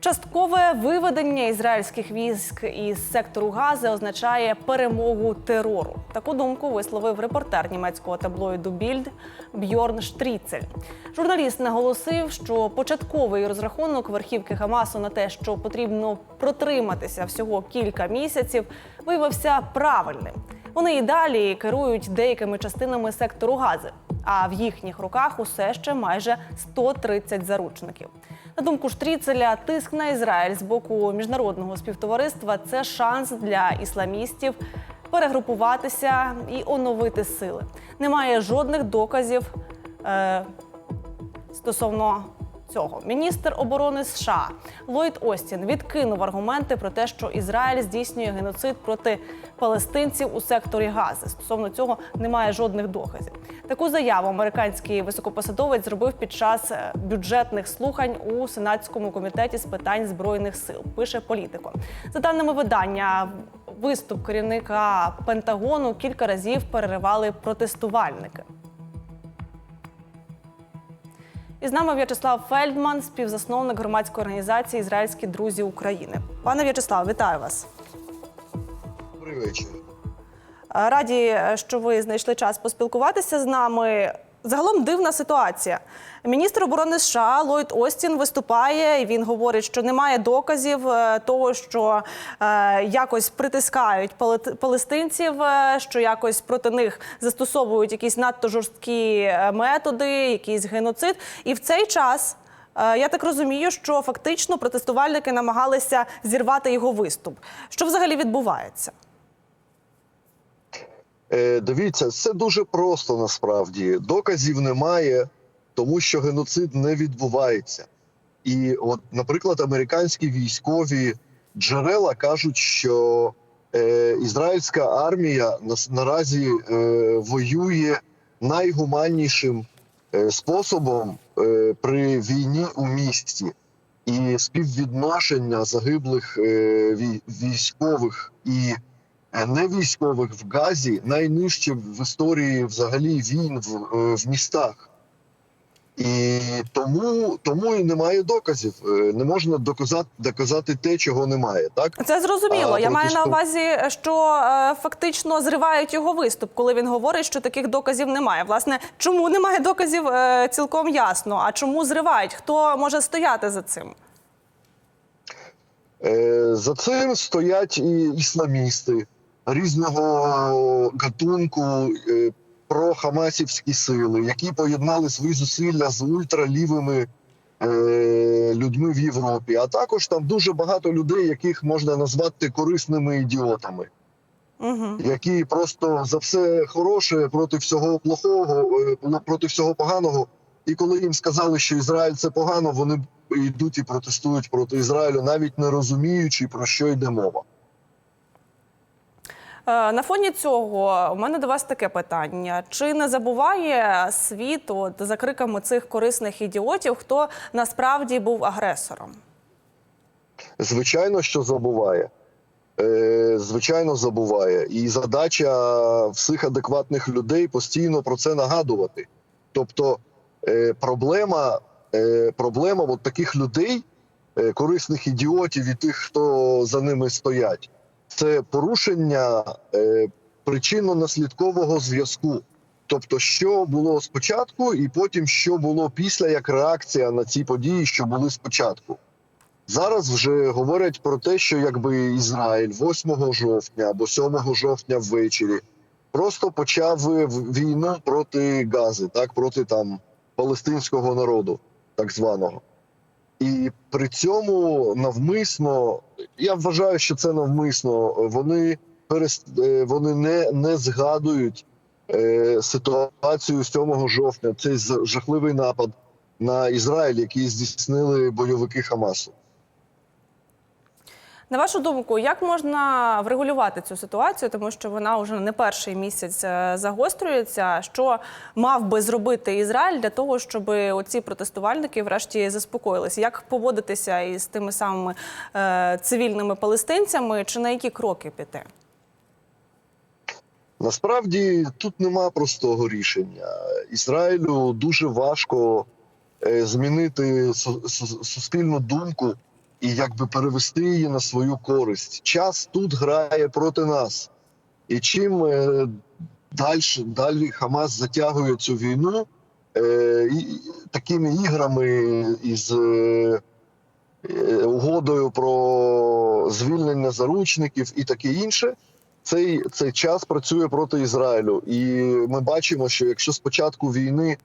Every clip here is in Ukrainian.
Часткове виведення ізраїльських військ із сектору Гази означає перемогу терору. Таку думку висловив репортер німецького таблоїду Більд Бьорн Штріцель. Журналіст наголосив, що початковий розрахунок верхівки Хамасу на те, що потрібно протриматися всього кілька місяців, виявився правильним. Вони і далі керують деякими частинами сектору Гази, а в їхніх руках усе ще майже 130 заручників. На думку Штріцеля, тиск на Ізраїль з боку міжнародного співтовариства це шанс для ісламістів перегрупуватися і оновити сили. Немає жодних доказів е, стосовно цього. Міністр оборони США Ллойд Остін відкинув аргументи про те, що Ізраїль здійснює геноцид проти палестинців у секторі Гази. Стосовно цього немає жодних доказів. Таку заяву американський високопосадовець зробив під час е, бюджетних слухань у сенатському комітеті з питань збройних сил. Пише політико. За даними видання, виступ керівника Пентагону кілька разів переривали протестувальники. І з нами В'ячеслав Фельдман, співзасновник громадської організації Ізраїльські друзі України. Пане В'ячеслав, вітаю вас. Добрий вечір. Раді, що ви знайшли час поспілкуватися з нами. Загалом дивна ситуація. Міністр оборони США Ллойд Остін виступає і він говорить, що немає доказів е, того, що е, якось притискають пале- палестинців, е, що якось проти них застосовують якісь надто жорсткі методи, якийсь геноцид. І в цей час я так розумію, що фактично протестувальники намагалися зірвати його виступ. Що взагалі відбувається? Е, дивіться, це дуже просто насправді. Доказів немає, тому що геноцид не відбувається. І, от, наприклад, американські військові джерела кажуть, що е, ізраїльська армія наразі е, воює найгуманнішим е, способом е, при війні у місті. І співвідношення загиблих е, військових і е, невійськових в Газі найнижче в історії взагалі війн в, е, в містах. І тому, тому і немає доказів. Е, Не можна доказати, доказати те, чого немає. Так Це зрозуміло. А, Я маю на увазі, що фактично зривають його виступ, коли він говорить, що таких доказів немає. Власне, чому немає доказів, цілком ясно. А чому зривають? Хто може стояти за цим? За цим стоять і ісламісти різного гатунку, е, прохамасівські сили, які поєднали свої зусилля з ультралівими е, людьми в Європі. А також там дуже багато людей, яких можна назвати корисними ідіотами, Угу. які просто за все хороше проти всього плохого, е, проти всього поганого. І коли їм сказали, що Ізраїль це погано, вони йдуть і протестують проти Ізраїлю, навіть не розуміючи про що йде мова. Е, На фоні цього у мене до вас таке питання: чи не забуває світ от, за криками цих корисних ідіотів, хто насправді був агресором? Звичайно, що забуває. Е, Звичайно, забуває. І задача всіх адекватних людей постійно про це нагадувати. Тобто, е, проблема, проблема от таких людей, корисних ідіотів і тих, хто за ними стоять, це порушення е, причинно-наслідкового зв'язку. Тобто, що було спочатку, і потім що було після, як реакція на ці події, що були спочатку. Зараз вже говорять про те, що якби Ізраїль 8 жовтня або 7 жовтня ввечері просто почав війну проти Гази, так проти там палестинського народу, так званого. І при цьому навмисно, я вважаю, що це навмисно. Вони перест... е, вони не, не згадують е, ситуацію 7 жовтня. Цей жахливий напад на Ізраїль, який здійснили бойовики Хамасу. На вашу думку, як можна врегулювати цю ситуацію, тому що вона вже не перший місяць е, загострюється. Що мав би зробити Ізраїль для того, щоб оці протестувальники врешті заспокоїлися? Як поводитися із тими самими е, цивільними палестинцями, чи на які кроки піти? Насправді тут нема простого рішення. Ізраїлю дуже важко е, змінити су- су- суспільну думку і якби перевести її на свою користь. Час тут грає проти нас. І чим е, далі, далі Хамас затягує цю війну е, і, такими іграми із е, угодою про звільнення заручників і таке інше, цей, цей час працює проти Ізраїлю. І ми бачимо, що якщо спочатку війни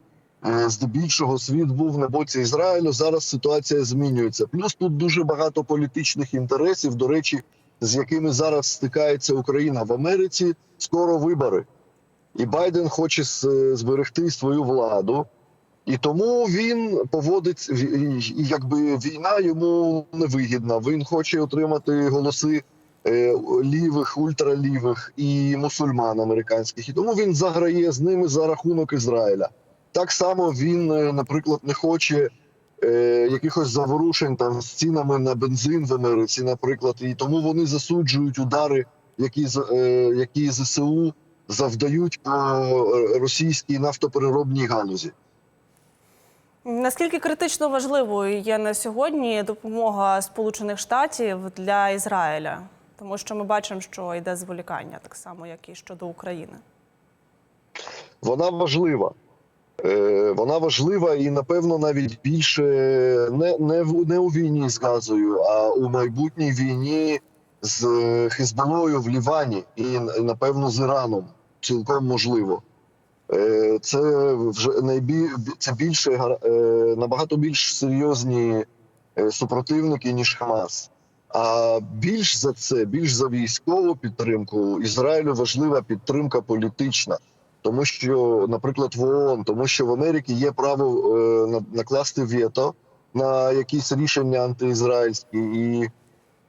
здебільшого світ був на боці Ізраїлю, зараз ситуація змінюється. Плюс тут дуже багато політичних інтересів, до речі, з якими зараз стикається Україна в Америці. Скоро вибори, і Байден хоче зберегти свою владу. І тому він поводить якби війна йому невигідна. Він хоче отримати голоси е, лівих, ультралівих і мусульман американських. І тому він заграє з ними за рахунок Ізраїля. Так само він, е, наприклад, не хоче е, якихось заворушень там з цінами на бензин в Америці, наприклад, і тому вони засуджують удари, які е, які ЗСУ завдають по е, російській нафтопереробній галузі. Наскільки критично важливою є на сьогодні допомога Сполучених Штатів для Ізраїля? Тому що ми бачимо, що йде зволікання, так само, як і щодо України. Вона важлива. Е, Вона важлива і, напевно, навіть більше не, не, в- не у війні з Газою, а у майбутній війні з Хезболою в Лівані і, напевно, з Іраном. Цілком можливо. Е, Це вже найбі... це більше е, набагато більш серйозні е, супротивники, ніж Хамас. А більш за це, більш за військову підтримку, Ізраїлю важлива підтримка політична. Тому що, наприклад, в ООН, тому що в Америці є право е, накласти вето на якісь рішення антиізраїльські, і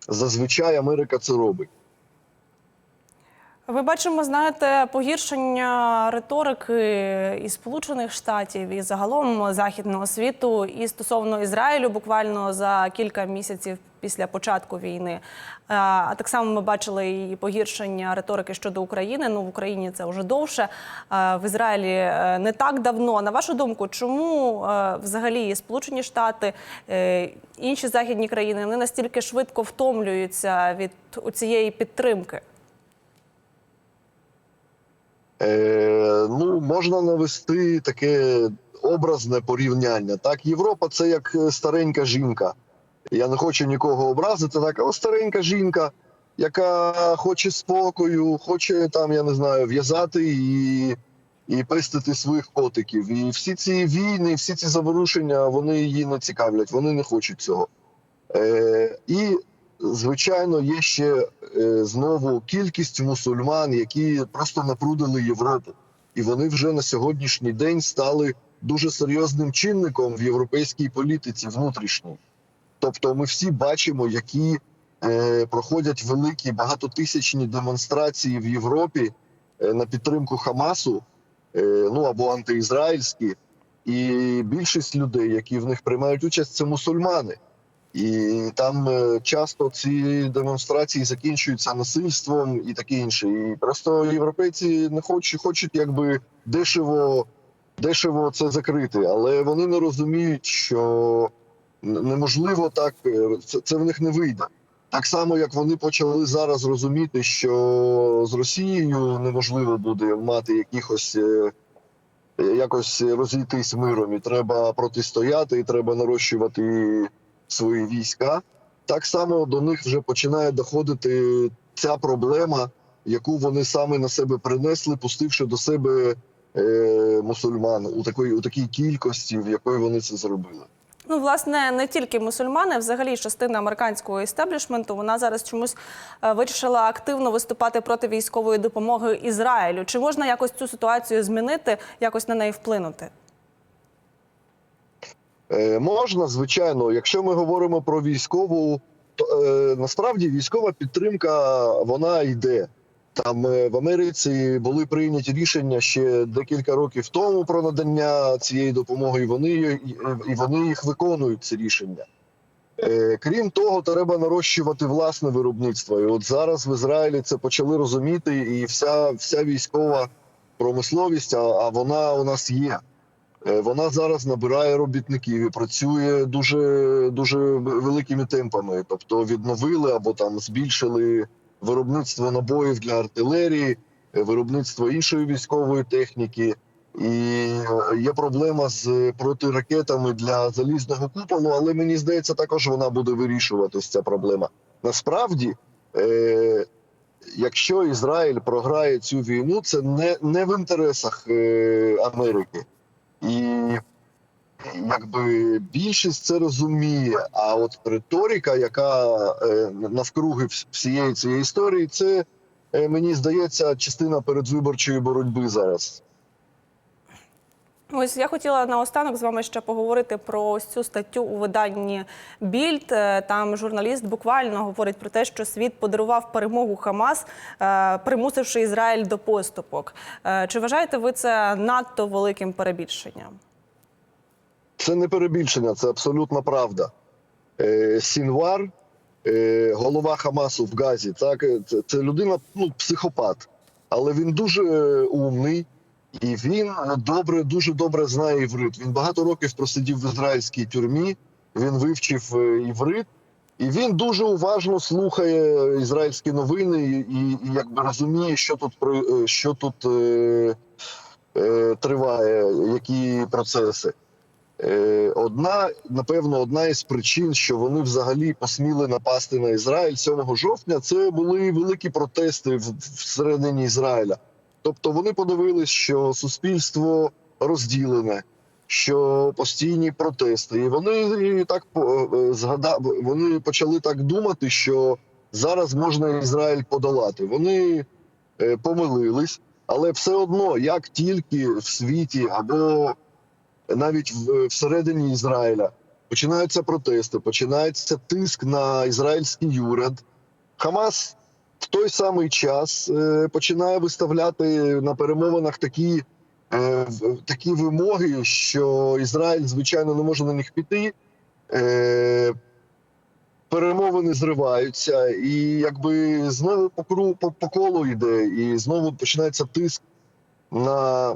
зазвичай Америка це робить. Ми бачимо, знаєте, погіршення риторики і Сполучених Штатів, і загалом західного світу, і стосовно Ізраїлю, буквально за кілька місяців після початку війни. А так само ми бачили і погіршення риторики щодо України. Ну в Україні це вже довше. В Ізраїлі е, не так давно. На вашу думку, чому е, взагалі Сполучені Штати, е, інші західні країни вони настільки швидко втомлюються від цієї підтримки? Е, ну, можна навести таке образне порівняння. Так, Європа це як е, старенька жінка. Я не хочу нікого образити, так, але старенька жінка, яка хоче спокою, хоче там, я не знаю, в'язати і, і пестити своїх котиків. І всі ці війни, всі ці заворушення, вони її не цікавлять, вони не хочуть цього. Е, і звичайно, є ще е, знову кількість мусульман, які просто напрудили Європу, і вони вже на сьогоднішній день стали дуже серйозним чинником в європейській політиці внутрішній. Тобто, ми всі бачимо, які е, проходять великі багатотисячні демонстрації в Європі е, на підтримку Хамасу, ну або антиізраїльські, і більшість людей, які в них приймають участь, це мусульмани. І там е, часто ці демонстрації закінчуються насильством і таке інше. І просто європейці не хочуть, хочуть якби дешево, дешево це закрити, але вони не розуміють, що неможливо так, е, це, це в них не вийде. Так само, як вони почали зараз розуміти, що з Росією неможливо буде мати якихось е, якось розійтись миром, і треба протистояти, і треба нарощувати свої війська. Так само до них вже починає доходити ця проблема, яку вони саме на себе принесли, пустивши до себе е, мусульман у такої у такій кількості, в якої вони це зробили. Ну, власне, не тільки мусульмани, взагалі частина американського істеблішменту, вона зараз чомусь е, вирішила активно виступати проти військової допомоги Ізраїлю. Чи можна якось цю ситуацію змінити, якось на неї вплинути? Е, можна, звичайно, якщо ми говоримо про військову, то е, насправді військова підтримка вона йде. Там е, в Америці були прийняті рішення ще декілька років тому про надання цієї допомоги, і вони, і, вони їх виконують, ці рішення. Е, крім того, треба нарощувати власне виробництво. І от зараз в Ізраїлі це почали розуміти, і вся, вся військова промисловість, а, а вона у нас є. Е, Вона зараз набирає робітників і працює дуже дуже великими темпами. Тобто відновили або там збільшили виробництво набоїв для артилерії, е, виробництво іншої військової техніки. І е, є проблема з протиракетами для залізного куполу, але мені здається, також вона буде вирішуватись ця проблема. Насправді, е, якщо Ізраїль програє цю війну, це не, не в інтересах е, Америки. І якби більшість це розуміє. А от риторика, яка е, навкруги всієї цієї історії, це е, мені здається частина передвиборчої боротьби зараз. Ось я хотіла наостанок з вами ще поговорити про ось цю статтю у виданні Більд. Е, Там журналіст буквально говорить про те, що світ подарував перемогу Хамас, е, примусивши Ізраїль до поступок. Е, Чи вважаєте ви це надто великим перебільшенням? Це не перебільшення, це абсолютна правда. Сінвар, голова Хамасу в Газі, так, це, людина, ну, психопат, але він дуже умний і він добре, дуже добре знає іврит. Він багато років просидів в ізраїльській тюрмі, він вивчив е, іврит, і він дуже уважно слухає ізраїльські новини і, і, якби розуміє, що тут, е, що тут е, е, триває, які процеси. Е, Одна, напевно, одна із причин, що вони взагалі посміли напасти на Ізраїль 7 жовтня, це були великі протести в- всередині Ізраїля. Тобто вони подивились, що суспільство розділене, що постійні протести, і вони так по- е, вони почали так думати, що зараз можна Ізраїль подолати. Вони е, помилились, але все одно, як тільки в світі або навіть в, всередині Ізраїля починаються протести, починається тиск на ізраїльський уряд. Хамас в той самий час е, починає виставляти на перемовинах такі, е, такі вимоги, що Ізраїль, звичайно, не може на них піти. Е, перемовини зриваються, і якби знову по, по, по колу йде, і знову починається тиск на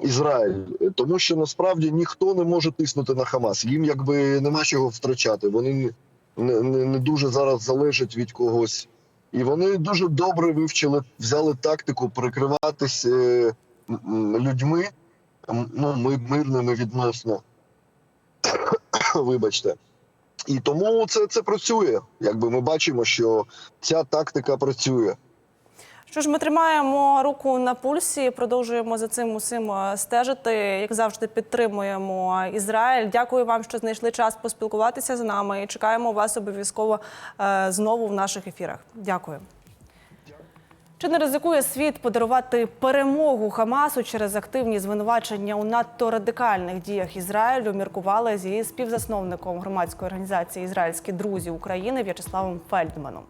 Ізраїль, тому що насправді ніхто не може тиснути на Хамас. Їм якби нема чого втрачати. Вони не, не, не дуже зараз залежать від когось. І вони дуже добре вивчили, взяли тактику прикриватись е, людьми, ну, ми мирними відносно. Вибачте. І тому це, це працює. Якби ми бачимо, що ця тактика працює. Що ж, ми тримаємо руку на пульсі, продовжуємо за цим усім е, стежити. Як завжди, підтримуємо Ізраїль. Дякую вам, що знайшли час поспілкуватися з нами. І чекаємо вас обов'язково е, знову в наших ефірах. Дякую. Чи не ризикує світ подарувати перемогу Хамасу через активні звинувачення у надто радикальних діях Ізраїлю? Міркували зі співзасновником громадської організації Ізраїльські друзі України В'ячеславом Фельдманом.